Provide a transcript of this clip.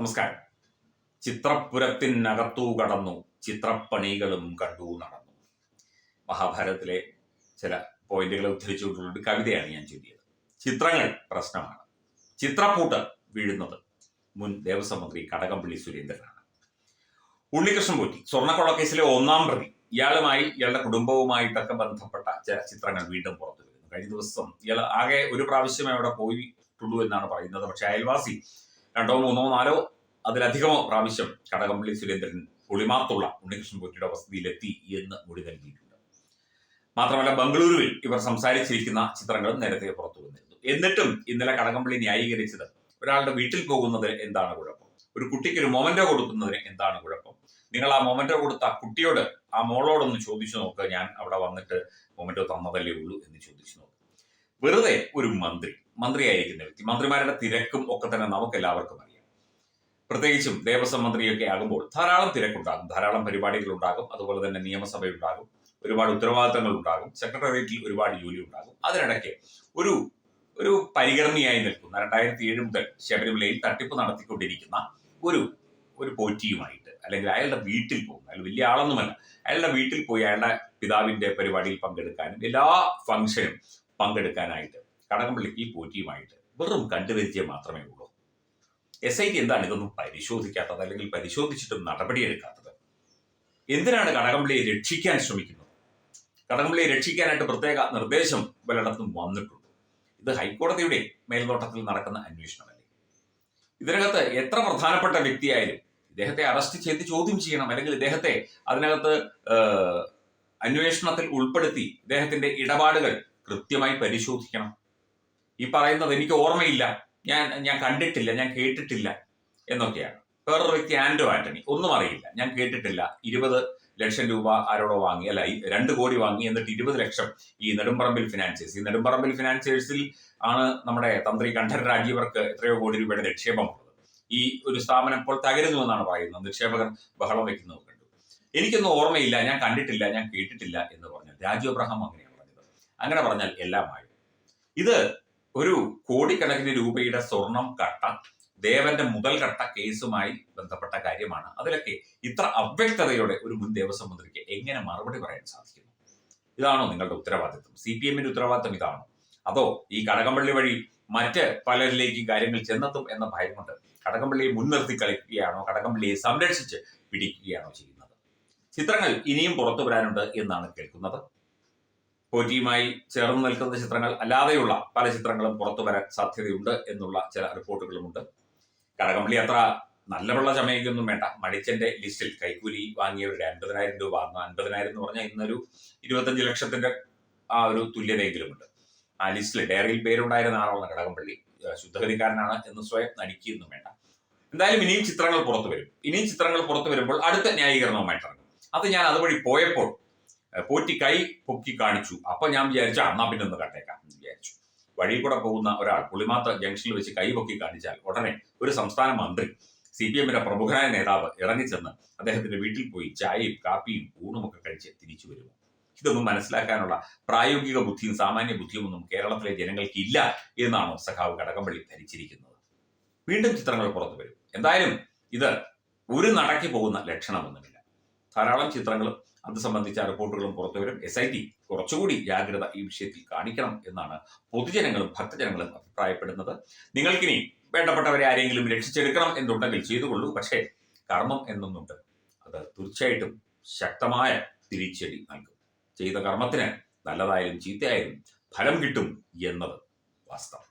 നമസ്കാരം. ചിത്രപ്പുരത്തിനകത്തു കടന്നു ചിത്രപ്പണികളും കണ്ടു നടന്നു. മഹാഭാരതത്തിലെ ചില പോയിന്റുകളെ ഉദ്ധരിച്ചുകൊണ്ടുള്ള ഒരു കവിതയാണ് ഞാൻ ചൊല്ലിയത്. ചിത്രങ്ങൾ പ്രശ്നമാണ്. ചിത്രപ്പൂട്ട് വീഴുന്നത് മുൻ ദേവസ്വം മന്ത്രി കടകംപള്ളി സുരേന്ദ്രനാണ്. ഉണ്ണികൃഷ്ണൻ പോറ്റി സ്വർണക്കൊള്ള കേസിലെ ഒന്നാം പ്രതി. ഇയാളുമായി ഇയാളുടെ കുടുംബവുമായിട്ടൊക്കെ ബന്ധപ്പെട്ട ചില ചിത്രങ്ങൾ വീണ്ടും പുറത്തു വരുന്നു കഴിഞ്ഞ ദിവസം ഇയാൾ ആകെ ഒരു പ്രാവശ്യമേ അവിടെ പോയിട്ടുള്ളൂ എന്നാണ് പറയുന്നത്. പക്ഷെ അയൽവാസി രണ്ടോ മൂന്നോ നാലോ അതിലധികമോ പ്രാവശ്യം കടകംപള്ളി സുരേന്ദ്രൻ പുളിമാത്തുള്ള ഉണ്ണികൃഷ്ണൻ കുറ്റിയുടെ വസതിയിലെത്തി എന്ന് മൊഴി നൽകിയിട്ടുണ്ട്. മാത്രമല്ല ബംഗളൂരുവിൽ ഇവർ സംസാരിച്ചിരിക്കുന്ന ചിത്രങ്ങളും നേരത്തെ പുറത്തു വന്നിരുന്നു. എന്നിട്ടും ഇന്നലെ കടകംപള്ളി ന്യായീകരിച്ചത് ഒരാളുടെ വീട്ടിൽ പോകുന്നത് എന്താണ് കുഴപ്പം? ഒരു കുട്ടിക്ക് ഒരു മൊമെന്റോ കൊടുക്കുന്നതിന് എന്താണ് കുഴപ്പം? നിങ്ങൾ ആ മൊമെന്റോ കൊടുത്ത ആ കുട്ടിയോട് ആ മോളോടൊന്ന് ചോദിച്ചു നോക്കുക ഞാൻ അവിടെ വന്നിട്ട് മൊമെന്റോ തന്നതല്ലേ ഉള്ളൂ എന്ന് ചോദിച്ചു നോക്കുക വെറുതെ ഒരു മന്ത്രി മന്ത്രിയായിരിക്കുന്ന വ്യക്തി. മന്ത്രിമാരുടെ തിരക്കും ഒക്കെ തന്നെ നമുക്ക് എല്ലാവർക്കും അറിയാം. പ്രത്യേകിച്ചും ദേവസ്വം മന്ത്രിയൊക്കെ ആകുമ്പോൾ ധാരാളം തിരക്കുണ്ടാകും. ധാരാളം പരിപാടികൾ ഉണ്ടാകും അതുപോലെ തന്നെ നിയമസഭയുണ്ടാകും. ഒരുപാട് ഉത്തരവാദിത്തങ്ങൾ ഉണ്ടാകും സെക്രട്ടേറിയറ്റിൽ ഒരുപാട് ജോലി ഉണ്ടാകും അതിനിടയ്ക്ക് ഒരു ഒരു പരികർമ്മിയായി നിൽക്കുന്ന രണ്ടായിരത്തി ഏഴ് മുതൽ ശബരിമലയിൽ തട്ടിപ്പ് നടത്തിക്കൊണ്ടിരിക്കുന്ന ഒരു ഒരു പോറ്റിയുമായിട്ട് അല്ലെങ്കിൽ അയാളുടെ വീട്ടിൽ പോകുന്ന അയാൾ വലിയ ആളൊന്നുമല്ല. അയാളുടെ വീട്ടിൽ പോയി അയാളുടെ പിതാവിന്റെ പരിപാടിയിൽ പങ്കെടുക്കാനും എല്ലാ ഫംഗ്ഷനും പങ്കെടുക്കാനായിട്ട് കടകംപള്ളിക്ക് പോറ്റിയുമായിട്ട് വെറും കണ്ടുപരിചയം മാത്രമേ ഉള്ളൂ. എസ് ഐ ടി എന്താണ് ഇതൊന്നും പരിശോധിക്കാത്തത് അല്ലെങ്കിൽ പരിശോധിച്ചിട്ടും നടപടിയെടുക്കാത്തത്? എന്തിനാണ് കടകംപള്ളിയെ രക്ഷിക്കാൻ ശ്രമിക്കുന്നത്? കടകംപള്ളിയെ രക്ഷിക്കാനായിട്ട് പ്രത്യേക നിർദ്ദേശം പലയിടത്തും വന്നിട്ടുണ്ട്. ഇത് ഹൈക്കോടതിയുടെ മേൽനോട്ടത്തിൽ നടക്കുന്ന അന്വേഷണമല്ലേ? ഇതിനകത്ത് എത്ര പ്രധാനപ്പെട്ട വ്യക്തിയായാലും ഇദ്ദേഹത്തെ അറസ്റ്റ് ചെയ്ത് ചോദ്യം ചെയ്യണം അല്ലെങ്കിൽ ഇദ്ദേഹത്തെ അതിനകത്ത് അന്വേഷണത്തിൽ ഉൾപ്പെടുത്തി ഇദ്ദേഹത്തിന്റെ ഇടപാടുകൾ കൃത്യമായി പരിശോധിക്കണം. ഈ പറയുന്നത് എനിക്ക് ഓർമ്മയില്ല. ഞാൻ ഞാൻ കണ്ടിട്ടില്ല ഞാൻ കേട്ടിട്ടില്ല എന്നൊക്കെയാണ്. വേറൊരു വ്യക്തി ആന്റോ ആന്റണി ഒന്നും അറിയില്ല. ഞാൻ കേട്ടിട്ടില്ല. ഇരുപത് ലക്ഷം രൂപ ആരോടോ വാങ്ങി അല്ല രണ്ട് കോടി വാങ്ങി എന്നിട്ട് ഇരുപത് ലക്ഷം ഈ നെടുമ്പറമ്പിൽ ഫിനാൻസേഴ്സ് ഈ നെടുമ്പറമ്പിൽ ഫിനാൻസേഴ്സിൽ ആണ് നമ്മുടെ തന്ത്രി കണ്ഠൻ രാജീവർക്ക് എത്രയോ കോടി രൂപയുടെ നിക്ഷേപമുള്ളത് ഈ ഒരു സ്ഥാപനം ഇപ്പോൾ തകരുന്നു എന്നാണ് പറയുന്നത്. നിക്ഷേപകർ ബഹളം വെക്കുന്നത് കണ്ടു. എനിക്കൊന്നും ഓർമ്മയില്ല. ഞാൻ കണ്ടിട്ടില്ല ഞാൻ കേട്ടിട്ടില്ല എന്ന് പറഞ്ഞാൽ രാജു അബ്രഹാം അങ്ങനെയാണ് പറഞ്ഞത്. അങ്ങനെ പറഞ്ഞാൽ എല്ലാമായി ഇത് ഒരു കോടിക്കണക്കിന് രൂപയുടെ സ്വർണം കട്ട ദേവന്റെ മുതൽ കട്ട കേസുമായി ബന്ധപ്പെട്ട കാര്യമാണ്. അതിലൊക്കെ ഇത്ര അവ്യക്തതയോടെ ഒരു മുൻ ദേവസ്വം മന്ത്രിക്ക് എങ്ങനെ മറുപടി പറയാൻ സാധിക്കുന്നു? ഇതാണോ നിങ്ങളുടെ ഉത്തരവാദിത്വം? സി പി എമ്മിന്റെ ഉത്തരവാദിത്വം ഇതാണോ? അതോ ഈ കടകംപള്ളി വഴി മറ്റ് പലരിലേക്കും കാര്യങ്ങൾ ചെന്നെത്തും എന്ന ഭയം കൊണ്ട് കടകംപള്ളിയെ മുൻനിർത്തി കളിക്കുകയാണോ? കടകംപള്ളിയെ സംരക്ഷിച്ച് പിടിക്കുകയാണോ ചെയ്യുന്നത്? ചിത്രങ്ങൾ ഇനിയും പുറത്തു വരാനുണ്ട് എന്നാണ് കേൾക്കുന്നത്. പോറ്റിയുമായി ചേർന്ന് നിൽക്കുന്ന ചിത്രങ്ങൾ അല്ലാതെയുള്ള പല ചിത്രങ്ങളും പുറത്തു വരാൻ സാധ്യതയുണ്ട് എന്നുള്ള ചില റിപ്പോർട്ടുകളുമുണ്ട്. കടകംപള്ളി അത്ര നല്ല വെള്ള ചമയൊന്നും വേണ്ട. മണിച്ചന്റെ ലിസ്റ്റിൽ കൈക്കൂലി വാങ്ങിയവരുടെ അൻപതിനായിരം രൂപ അന്ന് അൻപതിനായിരം എന്ന് പറഞ്ഞാൽ ഇന്നൊരു ഇരുപത്തഞ്ച് ലക്ഷത്തിന്റെ ആ ഒരു തുല്യതയെങ്കിലുമുണ്ട് ആ ലിസ്റ്റിൽ ഡയറിയിൽ പേരുണ്ടായിരുന്ന ആളാണ് കടകംപള്ളി. ശുദ്ധഗതിക്കാരനാണ് എന്ന് സ്വയം നടിക്കുകയൊന്നും വേണ്ട. എന്തായാലും ഇനിയും ചിത്രങ്ങൾ പുറത്തു വരും. ഇനിയും ചിത്രങ്ങൾ പുറത്തു വരുമ്പോൾ അടുത്ത ന്യായീകരണവുമായിട്ടിറങ്ങും. അത് ഞാൻ അതുവഴി പോയപ്പോൾ പോറ്റി കൈ പൊക്കി കാണിച്ചു. അപ്പൊ ഞാൻ വിചാരിച്ചു അന്നാ പിന്നെ ഒന്ന് കട്ടേക്കാം എന്ന് വിചാരിച്ചു. വഴി കൂടെ പോകുന്ന ഒരാൾ പുളിമാത്ത ജംഗ്ഷനിൽ വെച്ച് കൈ പൊക്കി കാണിച്ചാൽ ഉടനെ ഒരു സംസ്ഥാന മന്ത്രി സി പി എമ്മിന്റെ പ്രമുഖനായ നേതാവ് ഇറങ്ങിച്ചെന്ന് അദ്ദേഹത്തിന്റെ വീട്ടിൽ പോയി ചായയും കാപ്പിയും ഊണും ഒക്കെ കഴിച്ച് തിരിച്ചു വരുമോ ഇതൊന്നും മനസ്സിലാക്കാനുള്ള പ്രായോഗിക ബുദ്ധിയും സാമാന്യ ബുദ്ധിയും ഒന്നും കേരളത്തിലെ ജനങ്ങൾക്ക് ഇല്ല എന്നാണോ സഖാവ് കടകംപള്ളി ധരിച്ചിരിക്കുന്നത്. വീണ്ടും ചിത്രങ്ങൾ പുറത്തു വരും. എന്തായാലും ഇത് ഒരു നടക്കി പോകുന്ന ലക്ഷണമൊന്നുമില്ല. ധാരാളം ചിത്രങ്ങളും അത് സംബന്ധിച്ച റിപ്പോർട്ടുകളും പുറത്തു വരും എസ് ഐ ടി കുറച്ചുകൂടി ജാഗ്രത ഈ വിഷയത്തിൽ കാണിക്കണം എന്നാണ് പൊതുജനങ്ങളും ഭക്തജനങ്ങളും അഭിപ്രായപ്പെടുന്നത്. നിങ്ങൾക്കിനി വേണ്ടപ്പെട്ടവരെ ആരെങ്കിലും രക്ഷിച്ചെടുക്കണം എന്നുണ്ടെങ്കിൽ ചെയ്തുകൊള്ളൂ. പക്ഷേ കർമ്മം എന്നൊന്നുണ്ട്. അത് തീർച്ചയായിട്ടും ശക്തമായ തിരിച്ചടി നൽകും. ചെയ്ത കർമ്മത്തിന് നല്ലതായാലും ചീത്തയായാലും ഫലം കിട്ടും എന്നത് വാസ്തവം.